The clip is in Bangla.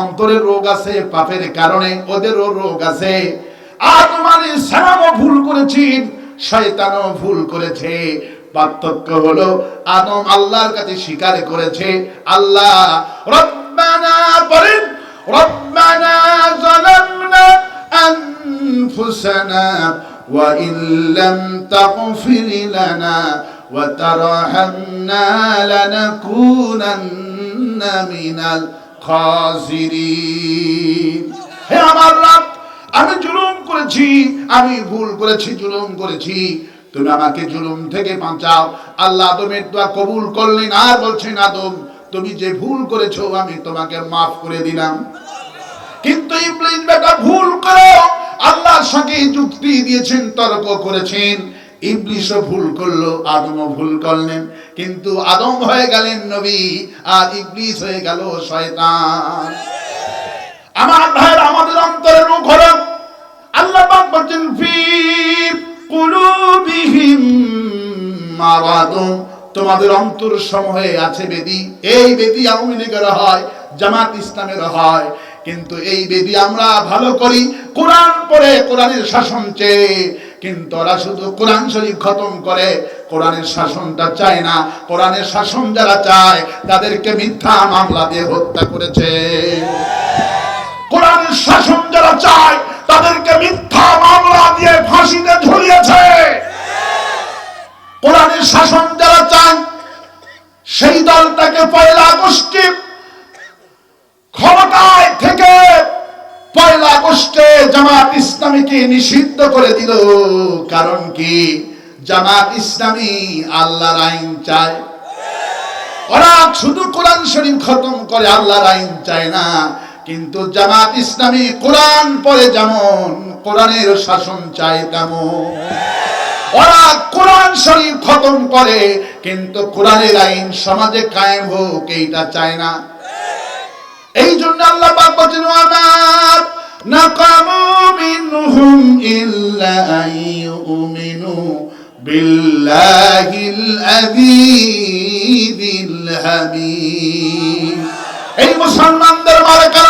অন্তরের রোগ আছে, পাপের কারণে ওদেরও রোগ আছে। আদম আলাইহিস সালামও ভুল করেছেন শয়তানও ভুল করেছে। পার্থক্য হলো, আদম আল্লাহর কাছে স্বীকার করেছে, আল্লাহ, রব্বানা বলেন, রব্বানা যালামনা আনফুসানা ওয়া ইল্লাম তাগফির লানা ওয়া তারহামনা লানাকুনান্না মিনাল হে আমার রব, আমি জুলুম করেছি, আমি ভুল করেছি, জুলুম করেছি। তুমি আমাকে জুলুম থেকে বাঁচাও। আল্লাহ আদমের দোয়া কবুল করলেন আর বলছেন, আদম, তুমি যে ভুল করেছ, আমি তোমাকে মাফ করে দিলাম। কিন্তু ইবলিস বেটা ভুল করো আল্লাহর সঙ্গে যুক্তি দিয়েছেন, তর্ক করেছেন। ইবলিশও ভুল করল, আদমও ভুল করলেন, কিন্তু আদম হয়ে গেলেন নবী, আর ইবলিস হয়ে গেল শয়তান। আমার ভাইয়ের, আমাদের অন্তরের রোগ হলো, আল্লাহ পাক বলছেন, ফি কুলুবিহিম মারাদুন। তোমাদের অন্তর সমূহে আছে বেদি, এই বেদি আওয়ামী লীগের হয়, জামাত ইসলামের হয়, কিন্তু এই বেদি আমরা ভালো করি, কোরআন পড়ে কোরআনের শাসন চেয়ে। কিন্তু ওরা শুধু কোরআন শরীফ খতম করে, কোরআনের শাসনটা চায় না। কোরআনের শাসন যারা চায়, তাদেরকে মিথ্যা মামলা দিয়ে হত্যা করেছে। কোরআনের শাসন যারা চায়, তাদেরকে মিথ্যা মামলা দিয়ে ফাঁসিতে ঝুলিয়েছে। কোরআনের শাসন যারা চায়, সেই দলটাকে পয়লা আগস্টে ক্ষমতায় থেকে পয়লা আগস্টে জামাত ইসলামীকে নিষিদ্ধ করে দিল। কারণ কি? জামাত ইসলামী আল্লাহর আইন চায়। ওরা শুধু কোরআন শরীফ খতম করে আল্লাহর আইন চায় না। কিন্তু জামাত ইসলামী কোরআন যেমন, কোরআনের শাসন চায় তেমন। ওরা কোরআন শরীফ খতম করে, কিন্তু কোরআনের আইন সমাজে কায়েম হোক, এইটা চায় না। এই জন্য আল্লাহ আমার إلا أن يؤمنوا بالله العزيز الحميد এই মুসলমানদের মারা কেন